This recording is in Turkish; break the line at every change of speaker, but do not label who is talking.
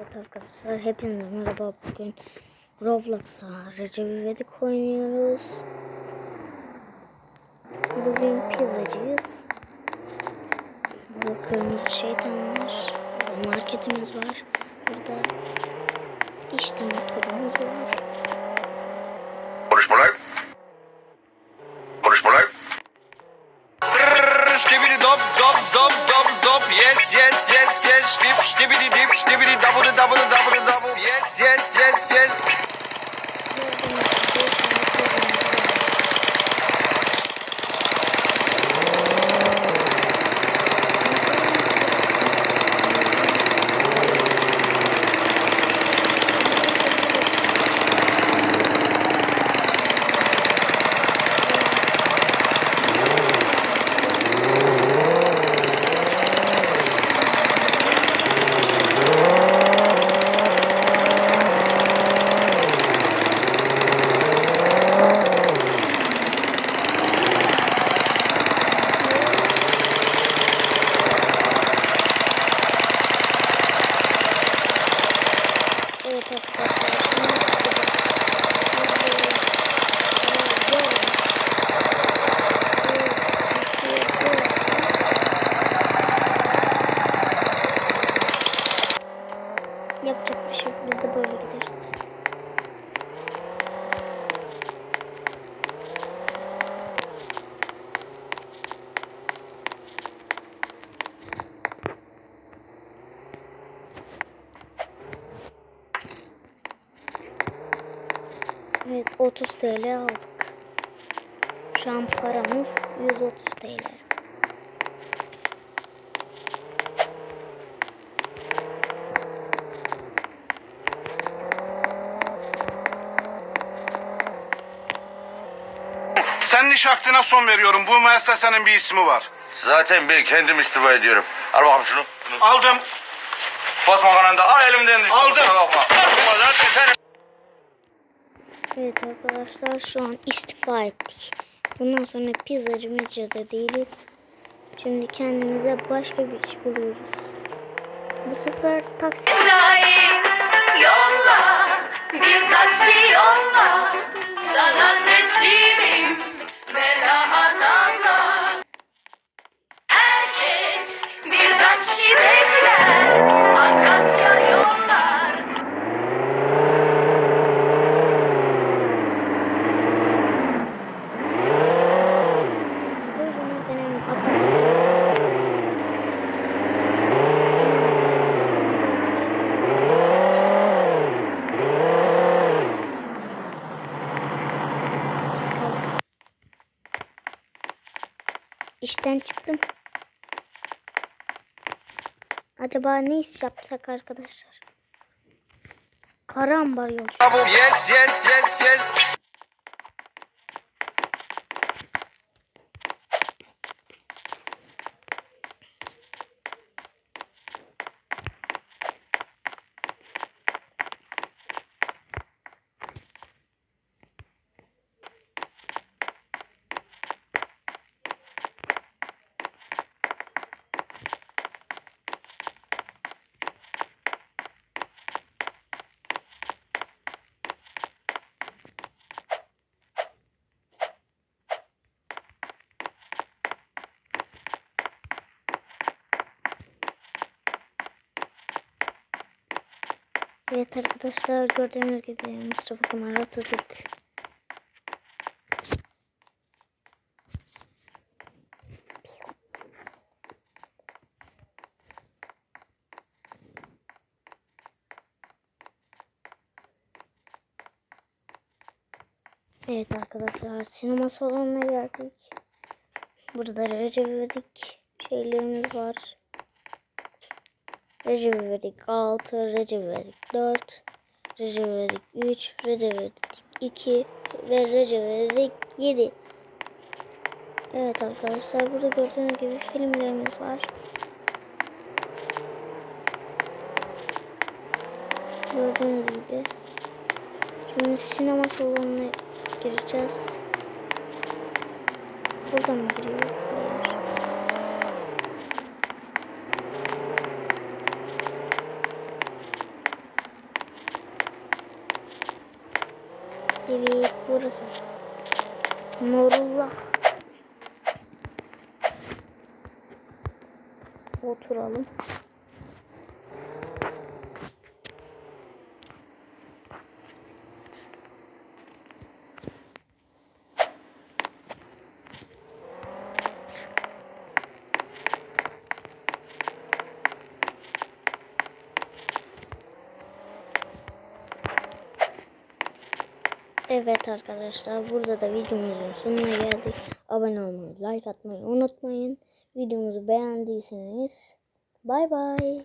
Evet arkadaşlar hepinize merhaba bugün Roblox'a Recep İvedik oynuyoruz. Bugün pizzacıyız. Burada kırmızı şeytan var. Burada marketimiz var. Burada işte motorumuz var.
Stibidi dop dop dop dop dop. Yes yes yes yes. Stip stibidi dip stibidi double double double double. Yes yes yes yes
Evet arkadaşlar. Evet 30 TL aldık. Şu an paramız 130 TL.
Senin iş hakkına son veriyorum. Bu müessesenin bir ismi var.
Zaten ben kendim istifa ediyorum. Al bakalım şunu. şunu.
Aldım.
Basma kananda. Al elimden düştü.
Aldım.
kusura bakma. Bakma zaten sen-
Evet arkadaşlar şu an istifa ettik. Bundan sonra pizzacı mecrada değiliz. Şimdi kendimize başka bir iş buluyoruz. Bu sefer taksi. İşten çıktım. Acaba ne iş yapsak arkadaşlar? Karambar yol.
double yes yes yes yes
Evet arkadaşlar gördüğünüz gibi Mustafa Kemal Atatürk. Evet arkadaşlar sinema salonuna geldik. Burada Recep İvedik şeylerimiz var. Recep İvedik 6, Recep İvedik 4, Recep İvedik 3, Recep İvedik 2 ve Recep İvedik 7. Evet arkadaşlar burada gördüğünüz gibi filmlerimiz var. Gördüğünüz gibi. Şimdi sinema salonuna gireceğiz. Burada mı giriyor? Hayır. Evet burası. Nurullah. Oturalım. Evet arkadaşlar burada da videomuzun sonuna geldik. Abone olmayı, like atmayı unutmayın. Videomuzu beğendiyseniz bay bay.